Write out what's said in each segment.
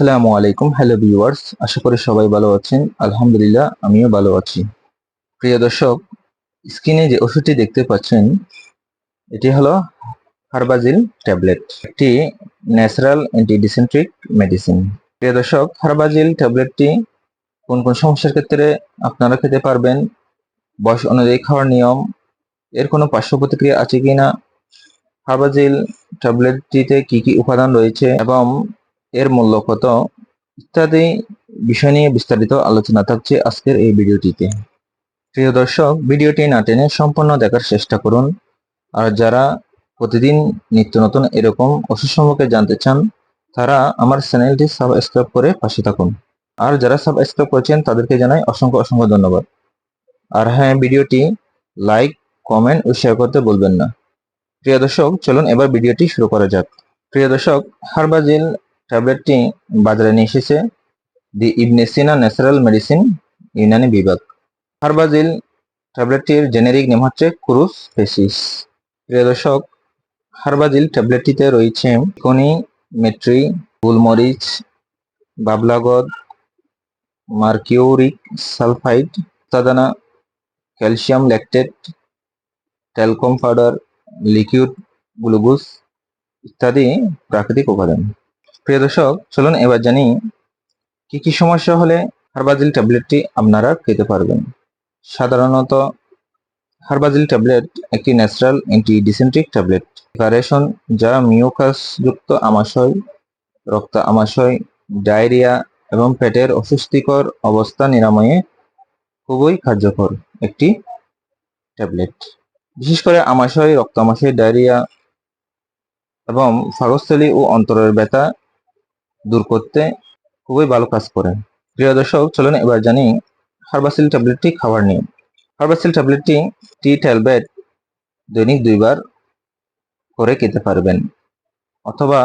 আসসালামু আলাইকুম, hello viewers. আশা করি সবাই ভালো আছেন। আলহামদুলিল্লাহ, আমিও ভালো আছি। প্রিয় দর্শক, স্ক্রিনে যে ওষুধটি দেখতে পাচ্ছেন, এটি হলো হারবাজিল ট্যাবলেট। একটি ন্যাচারাল অ্যান্টিডিসেন্ট্রিক মেডিসিন প্রিয় দর্শক, হারবাজিল ট্যাবলেটটি কোন কোন সমস্যার ক্ষেত্রে আপনারা খেতে পারবেন, বয়স অনুযায়ী খাওয়ার নিয়ম, এর কোনো পার্শ্ব প্রতিক্রিয়া আছে কিনা, হারবাজিল ট্যাবলেটটিতে কি কি উপাদান রয়েছে, এবং এর মূল্য কত ইত্যাদি বিষয় নিয়ে বিস্তারিত আলোচনা থাকছে আজকের এই ভিডিওটিতে। প্রিয় দর্শক, ভিডিওটি না টেনে সম্পূর্ণ দেখার চেষ্টা করুন। আর যারা প্রতিদিন নিত্য নতুন এরকম ওষুধ সম্পর্কে জানতে চান, তারা আমার চ্যানেলটি সাবস্ক্রাইব করে পাশে থাকুন। আর যারা সাবস্ক্রাইব করেছেন, তাদেরকে জানাই অসংখ্য অসংখ্য ধন্যবাদ। আর হ্যাঁ ভিডিওটি লাইক, কমেন্ট ও শেয়ার করতে বলবেন না। প্রিয় দর্শক, চলুন এবার ভিডিওটি শুরু করা যাক। প্রিয় দর্শক, হারবাজিল ট্যাবলেটটি বাজারে নিয়ে এসেছে the Ibne Sina natural medicine, Unani বিভাগ। হারবাজিল ট্যাবলেটটির জেনেরিক নেম হচ্ছে ক্রুস ফেসিস। প্রিয় দর্শক, হারবাজিল ট্যাবলেটটিতে রয়েছে কনি মেট্রি, গুলমরিচ, বাবলাগদ, mercuric sulphide, উপাদানা, calcium lactate, talcum powder liquid glucose ইত্যাদি প্রাকৃতিক উপাদান। প্রিয় দর্শক, চলুন এবার জানি কি কি সমস্যা হলে হারবাজিল ট্যাবলেটটি আপনারা খেতে পারবেন। সাধারণত হারবাজিল ট্যাবলেট একটি natural anti dysenteric tablet preparation যা মিউকাস যুক্ত আমাশয়, রক্ত আমাশয় ডায়রিয়া এবং পেটের অস্বস্তিকর অবস্থা নিরাময়ে খুবই কার্যকর একটি ট্যাবলেট বিশেষ করে আমাশয়, রক্ত আমাশয় ডায়রিয়া এবং ফাগস্থলী ও অন্তরের ব্যথা দূর করতে খুবই ভালো কাজ করে প্রিয় দর্শক, চলুন এবার জানি হারবাসিল ট্যাবলেটটি খাবার নিয়ে। হারবাসিল ট্যাবলেটটি টি ট্যাবলেট দৈনিক দুইবার করে খেতে পারবেন অথবা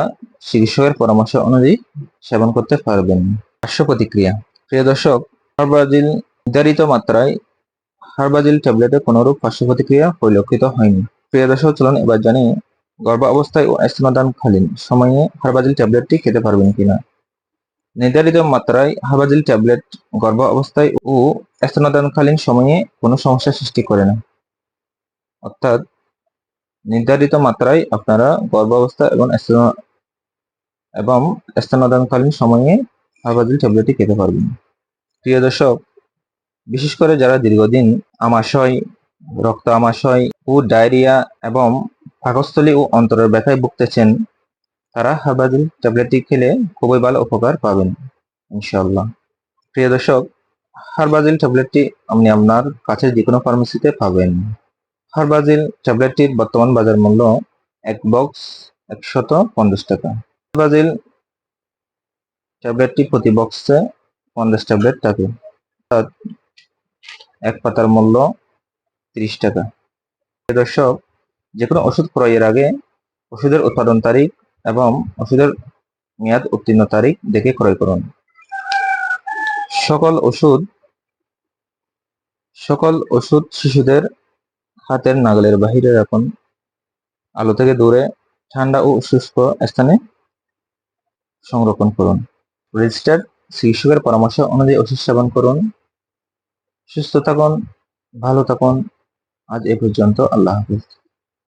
চিকিৎসকের পরামর্শ অনুযায়ী সেবন করতে পারবেন। পার্শ্ব প্রতিক্রিয়া। প্রিয় দর্শক হারবাজিল নির্ধারিত মাত্রায় হারবাজিল ট্যাবলেটে কোনোরূপ পার্শ্ব প্রতিক্রিয়া পরিলক্ষিত হয়নি। প্রিয় দর্শক, চলুন এবার জানি গর্ভ অবস্থায় ও স্তনদানকালীন সময়ে হারবাজিল ট্যাবলেটটি খেতে পারবেন কিনা? নির্ধারিত মাত্রায় হারবাজিল ট্যাবলেট গর্ভ অবস্থায় ও স্তনদানকালীন সময়ে কোনো সমস্যা সৃষ্টি করে না। অর্থাৎ, নির্ধারিত মাত্রায় আপনারা গর্ভাবস্থা এবং এবং স্তনদানকালীন সময়ে হারবাজিল ট্যাবলেটটি খেতে পারবেন। প্রিয় দর্শক, বিশেষ করে যারা দীর্ঘদিন আমাশয় রক্ত আমাশয় ও ডায়রিয়া এবং পাকস্থলী ও অন্তরের ব্যথায় ভুগতেছেন তারা হারবাজিল ট্যাবলেটটি খেলে খুবই ভালো উপকার পাবেন ইনশাল্লাহ প্রিয় দর্শক, হারবাজিল ট্যাবলেটটি আপনি আপনার কাছে যে কোনো ফার্মেসিতে পাবেন। হারবাজিল ট্যাবলেটটির বর্তমান বাজার মূল্য এক বক্স একশত পঞ্চাশ টাকা। হারবাজিল ট্যাবলেটটি প্রতি বক্সে পঞ্চাশ ট্যাবলেট থাকে। অর্থাৎ এক পাতার মূল্য তিরিশ টাকা। দর্শক যে কোনো ওষুধ ক্রয়ের আগে ওষুধের উৎপাদন তারিখ এবং ওষুধের মেয়াদ উত্তীর্ণ তারিখ দেখে ক্রয় করুন। সকল ওষুধ সকল ওষুধ শিশুদের হাতের নাগালের বাহিরে রাখুন। আলো থেকে দূরে ঠান্ডা ও শুষ্ক স্থানে সংরক্ষণ করুন। রেজিস্টার চিকিৎসকের পরামর্শ অনুযায়ী ওষুধ সেবন করুন। সুস্থ থাকুন, ভালো থাকুন। আজ এ পর্যন্ত। আল্লাহ হাফিজ।